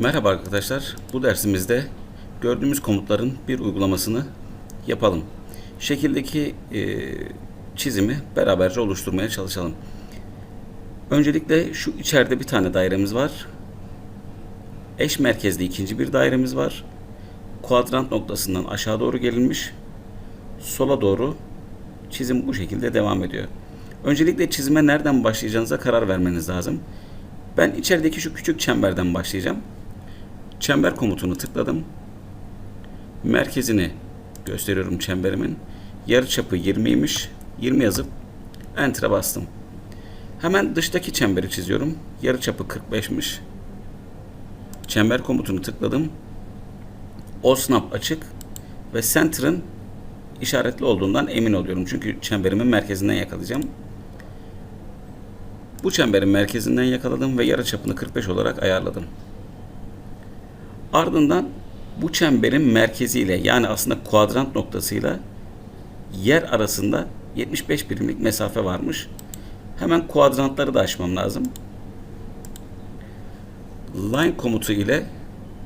Merhaba arkadaşlar. Bu dersimizde gördüğümüz komutların bir uygulamasını yapalım. Şekildeki e, çizimi beraberce oluşturmaya çalışalım. Öncelikle şu içeride bir tane dairemiz var. Eş merkezli ikinci bir dairemiz var. Kuadrant noktasından aşağı doğru gelinmiş. Sola doğru çizim bu şekilde devam ediyor. Öncelikle çizime nereden başlayacağınıza karar vermeniz lazım. Ben içerideki şu küçük çemberden başlayacağım. Çember komutunu tıkladım. Merkezini gösteriyorum çemberimin. Yarıçapı 20'ymiş. 20 yazıp Enter'a bastım. Hemen dıştaki çemberi çiziyorum. Yarıçapı 45'miş. Çember komutunu tıkladım. OSNAP açık ve Center'ın işaretli olduğundan emin oluyorum. Çünkü çemberimin merkezinden yakalayacağım. Bu çemberin merkezinden yakaladım ve yarıçapını 45 olarak ayarladım. Ardından bu çemberin merkeziyle yani aslında kuadrant noktasıyla yer arasında 75 birimlik mesafe varmış. Hemen kuadrantları da açmam lazım. Line komutu ile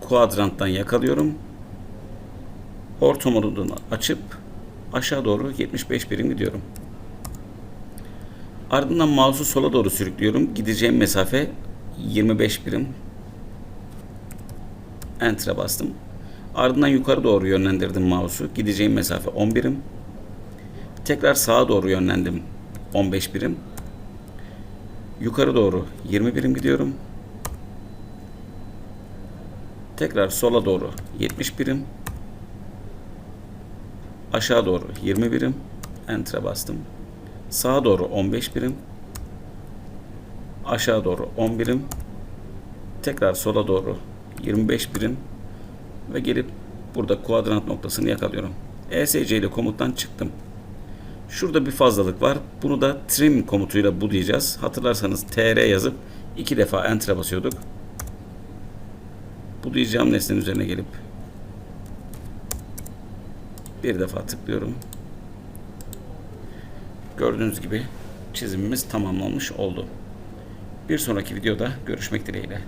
kuadranttan yakalıyorum. Orta modunu açıp aşağı doğru 75 birim gidiyorum. Ardından mouse'u sola doğru sürüklüyorum. Gideceğim mesafe 25 birim. Enter'a bastım. Ardından yukarı doğru yönlendirdim mouse'u. Gideceğim mesafe 10 birim. Tekrar sağa doğru yönlendim. 15 birim. Yukarı doğru 20 birim gidiyorum. Tekrar sola doğru 70 birim. Aşağı doğru 20 birim. Enter'a bastım. Sağa doğru 15 birim. Aşağı doğru 10 birim. Tekrar sola doğru 25 birim. Ve gelip burada kuadrant noktasını yakalıyorum. ESC ile komuttan çıktım. Şurada bir fazlalık var. Bunu da trim komutuyla bulayacağız. Hatırlarsanız tr yazıp iki defa enter'a basıyorduk. Bulayacağım nesnenin üzerine gelip bir defa tıklıyorum. Gördüğünüz gibi çizimimiz tamamlanmış oldu. Bir sonraki videoda görüşmek dileğiyle.